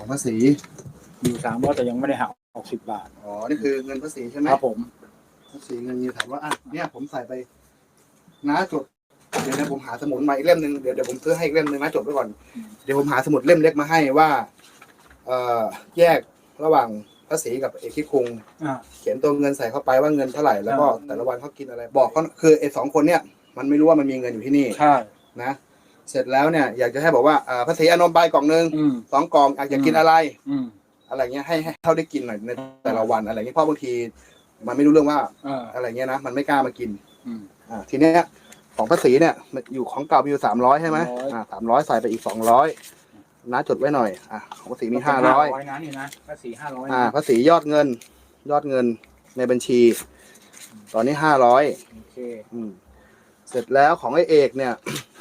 ของภาษีอยู่สามร้อยแต่ยังไม่ได้หักหกสิบบาท อ๋อ นี่คือเงินภาษีใช่ไหมครับผม ภาษีเงินอยู่ถามว่าอะเนี่ยผมใส่ไปน้าจด เดี๋ยวนะผมหาสมุดมาอีกเล่มหนึ่งเดี๋ยวเดี๋ยวผมซื้อให้อีกเล่มหนึ่งนะจดไว้ก่อน เดี๋ยวผมหาสมุดเล่มเล็กมาให้ว่า เอ่อ แยกระหว่างภาษีกับเอกที่คุงอ่า เขียนตัวเงินใส่เข้าไปว่าเงินเท่าไหร่แล้วก็อ่า แต่ละวันเขากินอะไร บอกเขาคือไอ้สองคนเนี่ย มันไม่รู้ว่ามันมีเงินอยู่ที่นี่ใช่ นะ เสร็จแล้วเนี่ยอยากจะให้บอกว่าอ่าภาษีอนมใบกล่องหนึ่งอืม สองกล่องอยากจะกินอะไร อืมอะไรเงี้ยให้ให้เขาได้กินหน่อยในแต่ละวันอะไรเงี้ยเพราะบางที มันไม่รู้เรื่องว่าเอออะไรเงี้ยนะมันไม่กล้ามากิน อืม อ่าทีเนี้ยของภาษีเนี่ยมันอยู่ของเก่ามีอยู่สามร้อยใช่ไหม300 อ่าสามร้อยใส่ไปอีกสองร้อยนะจดไว้หน่อยอ่าของภาษีมีห้าร้อยนะนี่นะภาษีห้าร้อยอ่าภาษียอดเงิน ยอดเงินในบัญชี ตอนนี้ห้าร้อยโอเคอืมเสร็จแล้วของไอเอกเนี่ย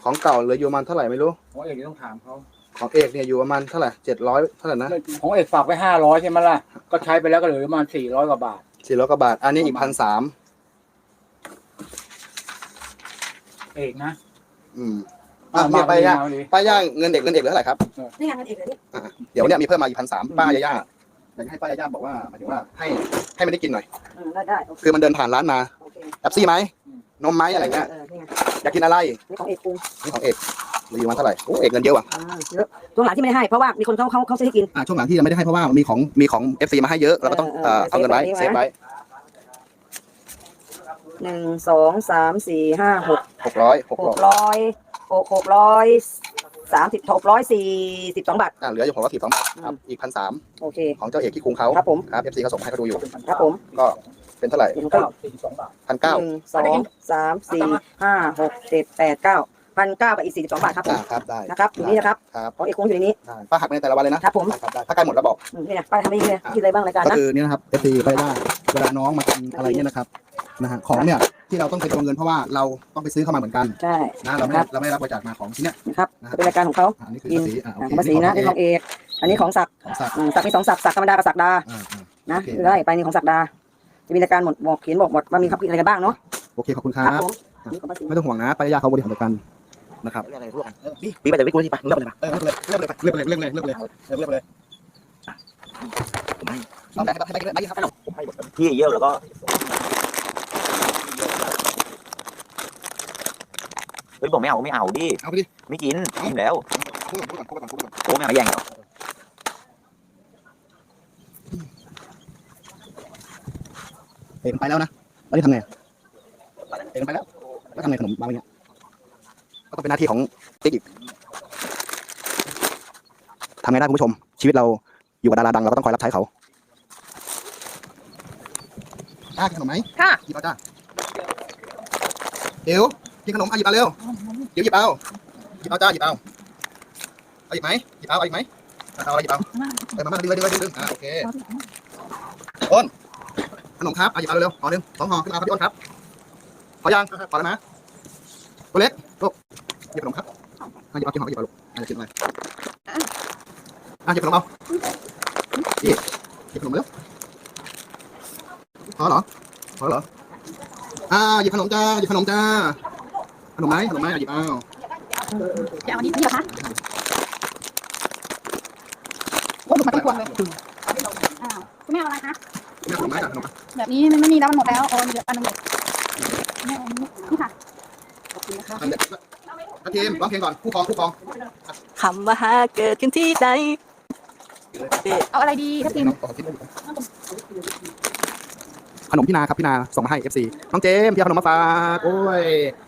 ของเก่าเหลืออยู่ประมาณเท่าไหร่ไม่รู้ ของเอกนี่ต้องถามเขาของเอกเนี่ยอยู่ประมาณเท่าไหร่เจ็ดร้อยเท่าไหร่นะของเอกฝากไว้ห้าร้อยใช่ไหมล่ะ ก็ใช้ไปแล้วก็เหลือประมาณสี่ร้อยกว่าบาทสี่ร้อยกว่าบาท อันนี้อีกพันสามเอกนะอืมอะเนี่ยป้าย่าเอดิป้าย่าเงินเด็กเงินเด็กเหลือเท่าไหร่ครับนี่ไงมันเอกเลยนี่อะเดี๋ยวเนี่ยมีเพิ่มมาอีกพันสามอืมป้ายาย่าอยากจะให้ป้ายาย่าบอกว่าหมายถึงว่าให้ให้ไม่ได้กินหน่อยเออได้ได้โอเคคือมันเดินผ่านร้านมาโอเคแอปซี่ไหมนมไหมอะไรเงี้ยเออนี่ไงอยากกินอะไรนี่ของเอกปรุงนี่ของเอกเหลืออยู่ประมาณเท่าไหร่โอ้เอกเงินเยอะว่ะอ่าเยอะช่วงหลังที่ไม่ได้ให้เพราะว่ามีคนเขาเขาเขาซื้อให้กิน อะช่วงหลังที่ยังไม่ได้ให้เพราะว่ามีของมีของเอฟซีมาให้เยอะเราก็ต้องเออเอ่อเออเอาเงินไว้เซเซฟฟไว้ไว้หนึ่งสองสามสี่ห้าหกหกร้อยหกหร้อยกร้อยหกหกร้อยสามสิบหกร้อยสี่สิบสองบาทอะเหลืออยู่หกร้อยสิบสองบาทครับอีกพันสามโอเค ของเจ้าเอกที่คุงเขาครับผม ครับเอฟซีเขาส่งมาให้เขาดูอยู่ ครับผม ก็ เป็นเท่าไหร่เดี๋ยวผมก็เก้าสี่สิบสองบาทพันเก้าหนึ่งสองสามสี่ห้าหกเจ็ดแปดเก้าพันเก้ากับอีกสี่สิบสองบาทครับผมอ่าครับได้นะครับอยู่นี่นะครับครับของเอกคงอยู่ในนี้ได้ป้าหักในแต่ละวันเลยนะครับผมได้ครับได้ถ้าใกล้หมดแล้วบอกอืมนี่นะป้ายทำไม่ดีเลยกินอะไรบ้างรายการก็นะคือเนี่ยนะครับเอฟซีไปได้เวลาน้องมากินอะไรเนี่ยนะครับนะฮะของเนี่ยที่เราต้องเป็นตัวเงินเพราะว่าเราต้องไปซื้อเข้ามาเหมือนกันใช่นะเราไม่ครับเราไม่ได้รับบริจาคมาของชิ้นเนี้ยนะครับนะครับเป็นรายการของเขาอ่านี่คือภาษีอ่าโออ่าเคของภาษีนะนี่ของเอกอันนี้ของศักดิ์ของสัตว์อืมศักดิ์มีสองศักดิ์ศักดิ์ธรรมดากับศักดาอ่าอ่านะโอเคคือได้ไปนี่ของศักดา จะมีรายการหมดบอกเขียนบอกหมดว่ามีครับกินอะไรกันบ้างเนาะโอเคขอบคุณครับผมอันนี้ของภาษีไม่ต้องห่วงนะป้ายาเขาบริหารจัดการนะครับเรื่องอะไรร่วมกันปีไปแต่ไม่กูที่ไปเรื่องอะไรเออเลือกเลยเลือกเลยเลือกเลยเลือกเลยเลือกเลยเลือกเลยเอาแต่ให้ไปให้ไปครับพี่เยี่ยวแล้วก็เฮ้ยบอกไม่เอาก็ไม่เอาดิเอาไปดิไม่กินกินแล้วพูดก่อนพูดก่อนพูดก่อนพูดก่อนโอ้ไม่เอาแย่งเหรอ เอ็นไปแล้วนะแล้วนี่ทำไงเอ็นไปแล้วแล้วทำไงขนมบางอย่างก็ต้องเป็นหน้าที่ของติ๊กอีกทำไงได้คุณผู้ชม ชีวิตเราอยู่กับดาราดังเราก็ต้องคอยรับใช้เขาจ้ากินขนมไหมค่ะหยิบเอาจ้าเดี๋ยวกินขนมอะหยิบเอาเร็วเดี๋ยวหยิบเอาหยิบเอาจ้าหยิบเอาเอาหยิบไหมหยิบเอาเอาหยิบไหมเอาอะไรหยิบเอาเออมามาดึงเลยดึงเลยดึงเลยอะโอเคอ้น ขนมครับอะหยิบเอาเร็วๆห่อหนึ่งสองห่อขึ้นมาครับพี่อ้นครับพอยังพอแล้วนะตัวเล็กลูกหยิบขนมครับอะหยิบเอากินห่อหยิบเอาลูกอะหยิบอะไรอะหยิบขนมเอานี่หยิบขนมมาเร็วพอเหรอพอแล้วเหรออ่าหยิบขนมจ้าหยิบขนมจ้าขนมไหมขนมไหมอะหยิบเอาจะเอาอันนี้นี่เหรอคะโอ้ดูมาทั้งพวงเลยอ้าวคุณแม่เอาอะไรคะ นี่ขนมไหมขนมไหมแบบนี้มันไม่มีแล้วมันหมดแล้วโอ้ยเดี๋ยวอันนึงหมดแม่เนนี้นี่ค่ะขอบคุณนะคะทัพทีมร้องเพลงก่อนคู่ครองคู่ครองคำว่าหาเกิดขึ้นที่ใดเอาอะไรดีทัพทิมขนมพี่นาครับพี่นาส่งมาให้ FC น้องเจมส์พี่เอาขนมมาฝากโอ้ย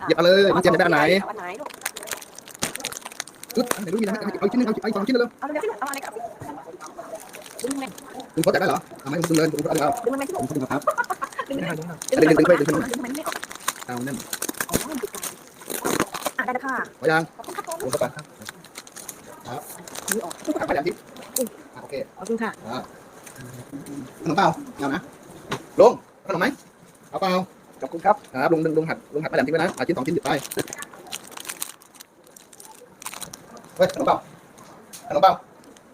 หยิบเอาเลยน้องเจมส์อยากได้อันไหนอันไหนลูกอึ๊บอันไหนรู้มีอะให้เอาอีกชิ้นนึงเอาอีกสองชิ้นเร็วเอาเร็วๆสิลูกเอาอะไรกับ ดึงมันๆคุณเขาอยากได้เหรอเอาไหมคุณเลยคุณเอาเลยเอาดึงมันไม่ที่ผมเขาดึงครับดึงมันไม่ดึงดึงดึงไปดึงดึงดึงมันไม่เอานั่นอะได้แล้วค่ะพอยังลงเข้าไปครับครับไปแล้วทิพย์อะโอเคขอบคุณค่ะขนมเปล่าเอานะลงขนมไหมเอาเปล่าขอบคุณครับครับลงดึงลงหัดลงหัดไปแหลมทิ้งไว้นะเอาชิ้นสองชิ้นหยิบไปเฮ้ยขนมเปล่าขนมเปล่า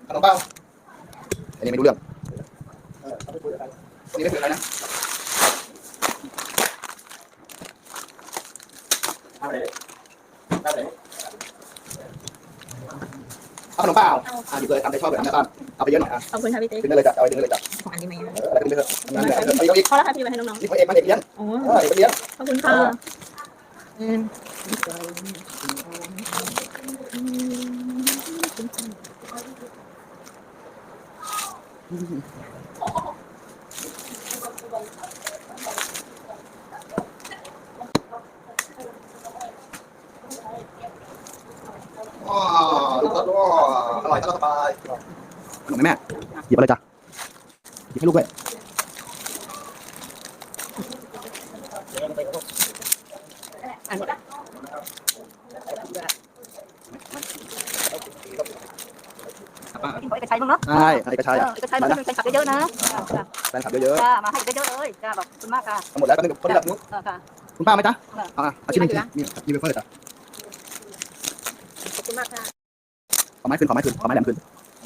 ขนมเปล่าอันนี้ไม่รู้เรื่อง นนี้ไม่เป็นอะไรนะเอาขนมเปล่าอะหยิบเลยตามใจชอบเลยนะบ้านเอาไปเยอะหน่อยอะขอบคุณค่ะพี่ติ๊กขึ้นได้เลยจ้ะเอาไปขึ้นได้เลยจ้ะของอันนี้ไหมเอออะไรขึ้นไปเถอะนั่นแหละเออเอาอีกพอแล้วค่ะพี่ไปให้น้องนี่พระเอกมาเด็กเลี้ยงๆอ๋อเออเด็กเลี้ยงขอบคุณค่ะอืมว้ กว้าวอร่อยก็สบายขนมไหมแม่หยิบมาเลยจ้ะหยิบให้ลูกด้วยอันนี้กินเอกชัยบ้างเนาะใช่เอกชัยเออะอเอกชัยมันเป็นขับเยอะๆนะแฟนคลับเยอะจ้ามาให้เยอะๆเลยจ้าบอกคุณมากค่ะๆหมดแล้วก็นึกคนที่แบบนู้นเออค่ะ คุณป้าไหมจ๊ะเอาอะเอาชิ้นหนึงสินี่นี่เบเฟอร์จ้ะขอบคุณมากค่ะข อไม้ขึ้นขอไม้ขึ้นขอไม้แหลมขึ้น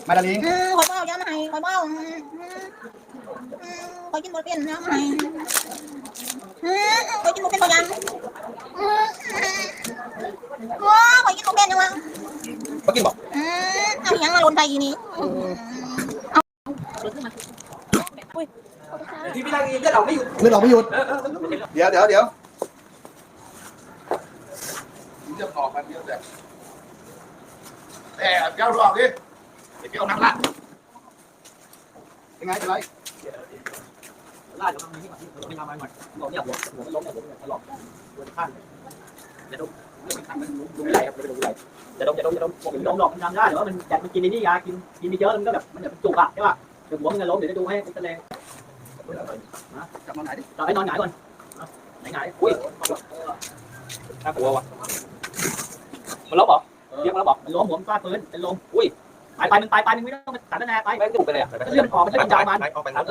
ไม้ดาลิงอืมขอเบ้าย้ำให้ขอเบ้าอืมอืมอืมขอกินหมดเป็นย้ำให้อืมขอกินหมดเป็นพยานอืมว้าขอกินหมดเป็นยังวะเขากินบอกอืมเอาอย่างมาลนไปอีนี่เอาที่พี่นั่งกินก็เราไม่อยู่เลือดออกไม่หยุด เดี๋ยวเดี๋ยวเดี๋ยวเลือดออกมันเยอะแต่แต่เดี๋ยวรอบดิเดี๋ยวเอานักละยังไงเป็นไรล่าเดี๋ยวทำนี้ก่อนไม่ทำอะไรหน่อยเราเนี่ยหัวหัวล้มเนี่ยผมเนี่ยหลอกโดนข้างจะดมมันดูไม่ไหลครับไม่ดูไม่ไหลจะดมจะดมจะดมผมดมหลอกมันทำได้หรือว่ามันแก มันกินนี่ยากินกินเยอะมันก็แบบมันแบบจุกอะใช่ป่ะเดี๋ยวหัวมันจะล้มเดี๋ยวจะดูให้เป็นแสดงจับมันไหนดิเราให้นอนหงายก่อนไหนหงายอุ้ยน่า เรียกมันล้มบอกมันล้มหัวมันฟาดปืนเป็นลมอุ้ยตายไปมันตายไปมึงไม่ต้องมันตัดแน่ไปไม่จุกไปเลยอะเรื่องออกมันจะเป็นยามัน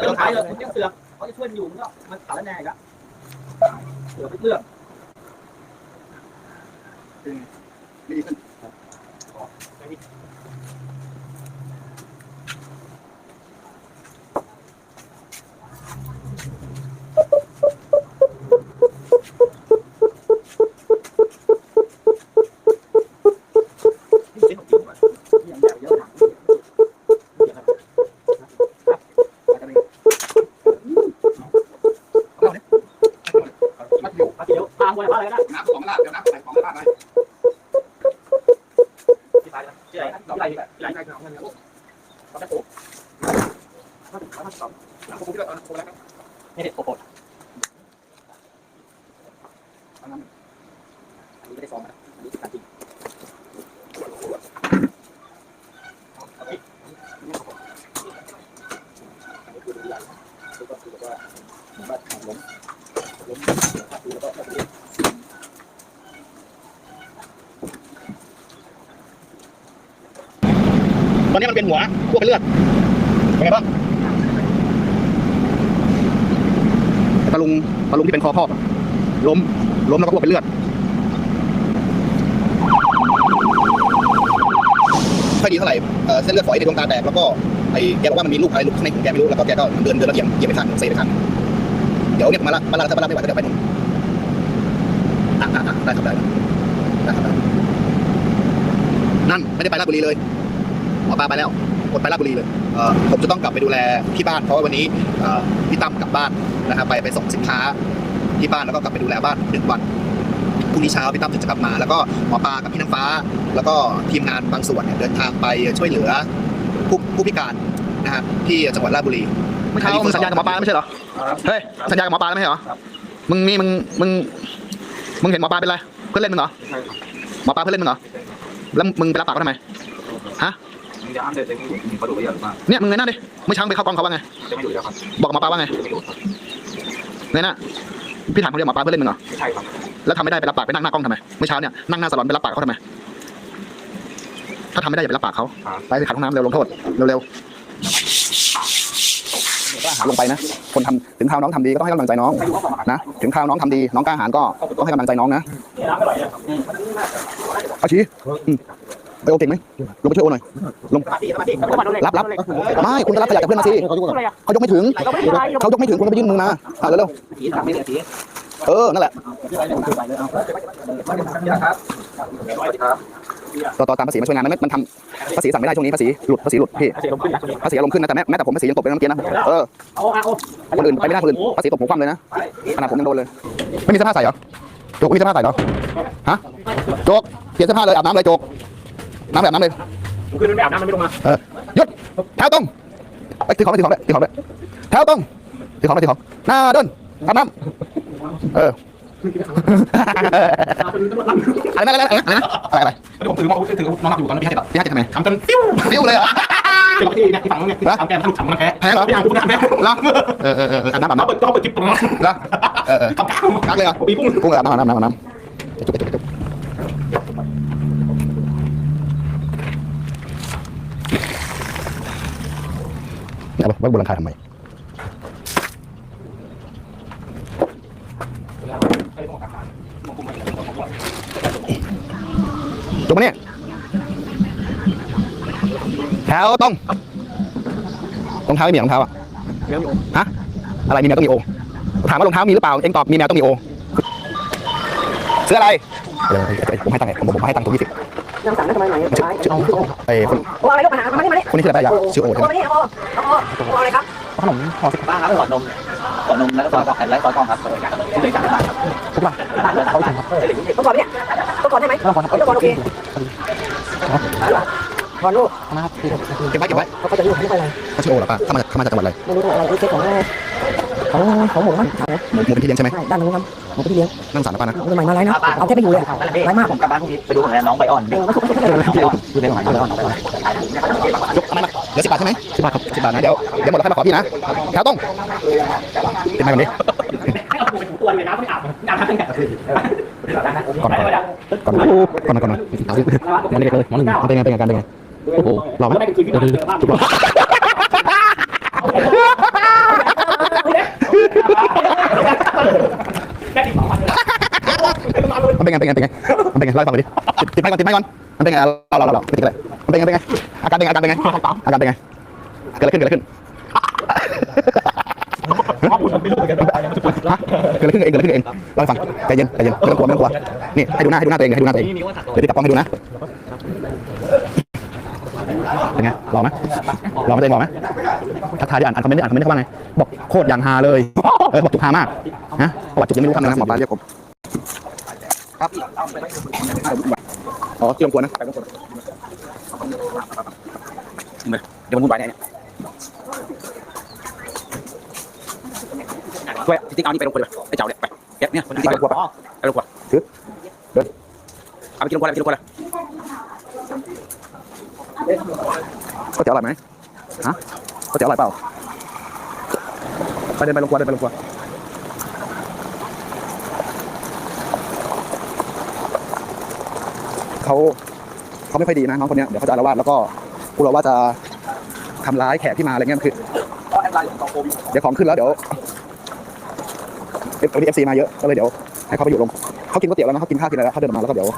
เรื่องขายเลยคุณยังเสือกเขาจะช่วยอยู่มันก็มันตัดแน่อีกอะเสือกเรื่องไม่ดีขึ้น อย่างเยอะ มัดอยู่ มาเดี๋ยวทางวันอะไรก็ได้ น้ำของลาดเดี๋ยวน้ำใส่ของลาดไป ที่ตายที่ไหนที่ไหนที่ไหนที่ไหนที่ไหนที่ไหนนี่เด็กโคตร อันนี้ไม่ได้ซ้อมนะอันนี้การจริงตอนนี้มันเป็นหัวพวกเป็นเลือดเป็นไงบ้างตะลุงตะลุงที่เป็นคอครอ ล้ม ล้มแล้วก็พวกเป็นเลือดไม่ดีเท่าไหร่เส้นเลือดฝอยในดวงตาแตกแล้วก็ไอ้แกบอกว่ามันมีลูกอะไรลูกในของแกไม่รู้แล้วก็แกก็เดินเดินแล้วเหยียบเหยียบไปข้างเซไปข้างเดี๋ยวเนี่ยมาละมาละถ้ามาละไม่ไหวก็เดี๋ยวไปนู่นอะอะอะได้ครับได้ได้ครับได้นั่นไม่ได้ไปราชบุรีเลยหมอปลาไปแล้วหมดไปราชบุรีเลยเออผมจะต้องกลับไปดูแลที่บ้านเพราะว่าวันนี้พี่ตั้มกลับบ้านนะครับไปไปส่งสินค้า ที่บ้านแล้วก็กลับไปดูแลบ้านหนึ่งวันพรุ่งนี้เช้าพี่ตั้มถึงจะกลับมา แล้วก็หมอปลากับพี่น้ำฟ้า แล้วก็ทีมงานบางส่วนเนี่ยเดินทางไปช่วยเหลือผู้ผู้พิการนะฮะที่จังหวัดราชบุรีเมื่อเช้ามึงสัญญากับหมอปลาไม่ใช่เหรอเฮ้ยสัญญากับหมอปลาไม่ใช่เหรอมึงนี่มึงมึงมึงเห็นหมอปลาเป็นไรเพื่อนเล่นมึงเหรอหมอปลาเพื่อนเล่นมึงเหรอแล้วมึงไปรับปากเขาทำไมจะอ้ามเด็ดเด็กผู้เขาดูไปเยอะมากเนี่ยมึงเงยหน้าดิเมื่อเช้าไปเข้ากองเขาว่าไงจะไม่ดูแล้วครับบอกกับหมอปลาว่าไงจะไม่ดูครับเงยหน้า พี่ถามเขาเรียกหมอปลาเพื่อนเล่นมึงเหรอใช่ครับแล้วทำไม่ได้ไปรับปากไปนั่งหน้ากล้องทำไมเมื่อเช้าเนี่ยนั่งหน้าสลอนไปรับปากเขาทำไมถ้าทำไม่ได้อย่าไปรับปากเขาไปขัดห้องน้ำเร็วลงโทษเร็วกล้าหาญลงไปนะ คนทำถึงคราวน้องทำดีก็ต้องให้กำลังใจน้องนะถึงคราวน้องทำดีน้องกล้าหาญก็ต้องให้กำลังใจน้องนะน้ำไม่ไหลเลยเอาชี้อืม ไปโอเก่งไหมลงไปช่วยโอหน่อย ลง รับรับไม่คุณก็รับขยะจากเพื่อนมาสิเขายกไม่ถึง เขายกไม่ถึงคุณก็ไปยื่นมือมาอะเร็วเอสีๆเออ นั่นแหละต่อต่อตามภาษีมาช่วยงานมันมันทำภาษีสั่งไม่ได้ช่วงนี้ภาษีหลุดภาษีหลุดพี่เสีลงขึ้นภาษีอารมขึ้นนะแต่แม้แม้แต่ผมภาษียังตกไปเมื่อกี้นะเออคนอื่นไปไม่ได้คนอื่นภาษีตกหัวคว่ำเลยนะขนาดผมยังโดนเลย ไม่มีเสื้อผ้าใส่เหรอโจกไม่มีเสื้อผ้าใส่เหรอฮะโจกเปลี่ยนเสื้อผ้าเลยอาบน้ำเลยโจก น้ำแบบน้ำเลยผมขึ้นไม่อาบน้ำมันไม่ลงมาเออหยุดแถวตรงไปถือของไปถือของไปถือของไปแถวตรงถือของไปถือของหน้าเดินอาบน้ำเอออะไรนะอะไรนะอะไรนะอะไรอะไรเดี๋ยวผมถือมาถือนอนหลับอยู่ตอนนั้นพี่ให้ตัดพี่ฮัทจะทำไงทำจนฟิวฟิวเลยเหรอเป็นที่เนี่ยที่ฝั่งนู้นเนี่ยทำแกมทะลุถังมันแพ้แพ้เหรอพี่อ่างกูงานแพ้แล้วเออเออเอออาบน้ำอาบเขาน้ำเปิดต้องเปิดจิ๊บตรงนั้นแล้วเออเออทำกลางกักเลยเหรอปีพุ่งกุ้งอาบน้ำอาบน้ำอาบน้ำจุ๊บจุ๊บจุ๊บ นี่ยไว้บนหลังคาทำไมจุ๊บมาเนี่ยแถวตรงรองเท้าไม่มีรองเท้าอะฮะอะไรมีแมวต้องมีโอถามว่ารองเท้ามีหรือเปล่าเองตอบมีแมวต้องมีโอซื้ออะไรผมให้ตังค์ผมผมให้ตังค์ตัวยี่สิบ น้ำสั่งได้ำไมไหนชื่อชื่อไอ้คนโอ้อะไรลูกมาหามานี่มานี่คนนี้ชื่ออะไรยะชื่อโอโอ้ใช่ไหมานี่โอ้โอ้โอ้อะไรครับขนมห่อสิบบ้าครับขอนมขอนมแล้วก็ซอยกองและซอยกองครับที่เลยจ่ายบาครับทุกบาเขาไปทำครับต้องก่อนเนี่ยต้องก่อนได้ไหมต้องก่อนต้องก่อนโอเคก่อนลูกนะครับเก็บไว้เก็บไว้เขาจะรู้ไม่ไปอะไรเขาชื่อโอเหรอป้าเขามาเขามาจากจังหวัดอะไรไม่รู้อะไรเช็คของเขาเขาหมูมันใช่ไหมหมูหมูเป็นที่เลี้ยงใช่ไหมด้านนู้นครับ หมูที่เลี้ยงนั่งสารนะป้านะทำไมมาไรนะเอาแค่ไปอยู่เลยไรมากผมกลับบ้านพรุ่งนี้ไปดูของน้องใบอ่อนเออมาสุกสุกเลยดูในของน้องใบอ่อนน้องใบอ่อนยกทำไมมาเหลือสิบบาทใช่ไหมสิบบาทครับสิบบาทนะเดี๋ยวเดี๋ยวหมดแล้วค่อยมาขอพี่นะแถวต้องเก็บไม้ก่อนดิให้เอาเป็นตัวเลยนะไม่อาบอาบน้ำตั้งแต่คืนก่อนก่อนก่อนก่อนก่อนก่อนเอาสิมันเด็กเลยมันหนึ่งมันเป็นไงเป็นไงกันเป็นไงโอ้โหหล่อไหมไม่เป็นคืนที่เราเจอบ้านแค่ที่สองวัน มัน เป็นไงเป็นไงมันเป็นไงเล่าให้ฟังหน่อยดิติดไม้ก่อนติดไม้ก่อนมันเป็นไงเราเราเราไม่ติดอะไรมันเป็นไงเป็นไงอาการเป็นไงอาการเป็นไงอาการเป็นไงเกิดอะไรขึ้นเกิดอะไรขึ้นไม่รู้เหมือนกันว่าอะไรมันจะปวดฮะเกิดอะไรขึ้นเองเกิดอะไรขึ้นเองเล่าให้ฟังใจเย็นใจเย็นไม่ต้องกลัวไม่ต้องกลัวนี่ให้ดูหน้าให้ดูหน้าตัวเองให้ดูหน้าตัวเองเดี๋ยวพี่กลับกล้องให้ดูนะเป็นไงหล่อไหมหล่อไหมตัวเองหล่อไหมทักทายดิอ่านอ่านคอมเมนต์ดิอ่านคอมเมนต์เขาว่าไงบอกโคตรอย่างฮาเลยเออบอกจุกฮามากฮะประวัติจุกยังไม่รู้คำนะหมอปลาเรียกผม ครับอ๋อที่ลงกวนนะไปลงกวนเดี๋ยวมันวุ่นวายแน่เนี่ยช่วยติ๊กเอานี่ไปลงกวนเลยไอ้เจ้าเนี่ยไปเก็บเนี่ยติ๊กไปลงกวนไปลงกวนถือเดินเอาไปกินลงกวนเลยไปกินลงกวนเลยก๋วยเตี๋ยวอร่อยไหมฮะก๋วยเตี๋ยวอร่อยเปล่าไปเดินไปลงกวนเดินไปลงกว เขาเขาไม่ค่อยดีนะน้องคนเนี้ยเดี๋ยวเขาจะอาละวาดแล้วก็กลัวว่าจะทำร้ายแขกที่มาอะไรเงี้ยคือเดี๋ยวของขึ้นแล้วเดี๋ยวเอฟเอฟซีมาเยอะก็เลยเดี๋ยวให้เขาไปอยู่ลงเขากินก๋วยเตี๋ยวแล้วนะเขากินข้าวกินอะไรแล้วเขาเดินออกมาแล้วก็เดี๋ยว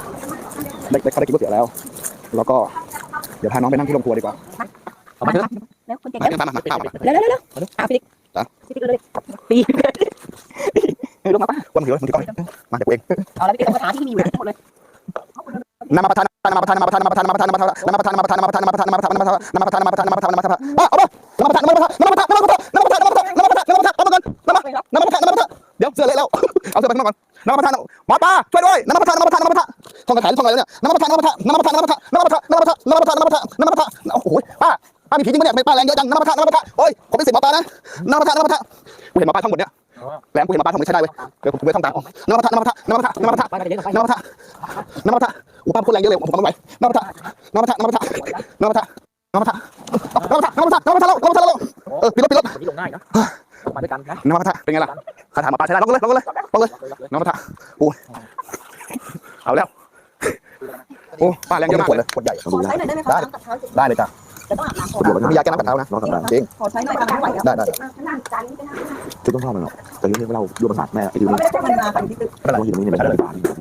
ได้ได้เขาได้กินก๋วยเตี๋ยวแล้ว แล้วก็เดี๋ยวพาน้องไปนั่งที่โรงครัวดีกว่าเอามาเถอะแล้วคุณเจ๊มาเถอะมามามาข้าวมาเร็วเร็วเร็วอะฟิลิปฟิลิปเลยปีเฮ้ยลงมาป้าวันถือมันถือก่อนมาเดี๋ยวกูเองเอาแล้วพี่คาถาที่มีอยู่หมดเลย นำมาประทานนำมาประทานนำมาประทานนำมาประทานนำมาประทานนำมาประทานนำมาประทานนำมาประทานนำมาประทานนำมาประทานนำมาประทานนำมาประทานนำมาประทานนำมาประทานนำมาประทานนำมาประทานป้าเอาป่ะนำมาประทานนำมาประทานนำมาประทานนำมาประทานนำมาประทานนำมาประทานนำมาประทานนำมาประทานนำมาก่อนนำมานำมาประทานนำมาประทานเดี๋ยวเสื้อเละแล้วเอาเสื้อไปข้างนอกก่อนนำมาประทานหมอป้าช่วยด้วยนำมาประทานนำมาประทานนำมาประทานท่องกระถางท่องอะไรเนี่ยนำมาประทานนำมาประทานนำมาประทานนำมาประทานนำมาประทานนำมาประทานนำมาประทานนำมาประทานนำมาประทานโอ้โหป้าป้ามีผีจริงปะเนี่ยป้าแรงเยอะจังนำมาประทานนำมาประทานโอ้ยผมเป็นศิษย์หมอป้านะนำมาประทานนำมาประทานกูเห็นหมอป้าท่องหมดเนี่ยแรงกูเห็นหมอป้าท่องไม่ใช่ได้เว้ยเดี๋ยวผมไปท่องตามนำมาประทานนำมาประทานนำมาประทานนำมาประทาน ไปกันเดี๋ยวไปน้ำมันทะน้ำมันทะอุปาพูดแรงเยอะเลยผมทำไม่ไหวน้ำมันทะน้ำมันทะน้ำมันทะน้ำมันทะน้ำมันทะน้ำมันทะน้ำมันทะน้ำมันทะลงน้ำมันทะลงเออปิดรถปิดรถวันนี้ลงง่ายนะมาด้วยกันนะน้ำมันทะเป็นไงล่ะคาถาหมาปลาใช้ได้ลงเลยลงเลยลงเลยน้ำมันทะโอ้ยเอาแล้วโอ้ป้าแรงเยอะมากเลยขวดใหญ่ขอใช้หน่อยได้ไหมคะน้ำกัดเท้าได้เลยจ้ะจะต้องอาบน้ำขวดเดียวมียาแก้น้ำกัดเท้านะจริงขอใช้หน่อยค่ะไม่ไหวแล้วได้ได้ เรื่องเล่าด้วยประสาทแม่ไอ้ดิวนี่มันมาไปที่ตึกมันมาอยู่ตรงนี้เนี่ยมันเป็นป่า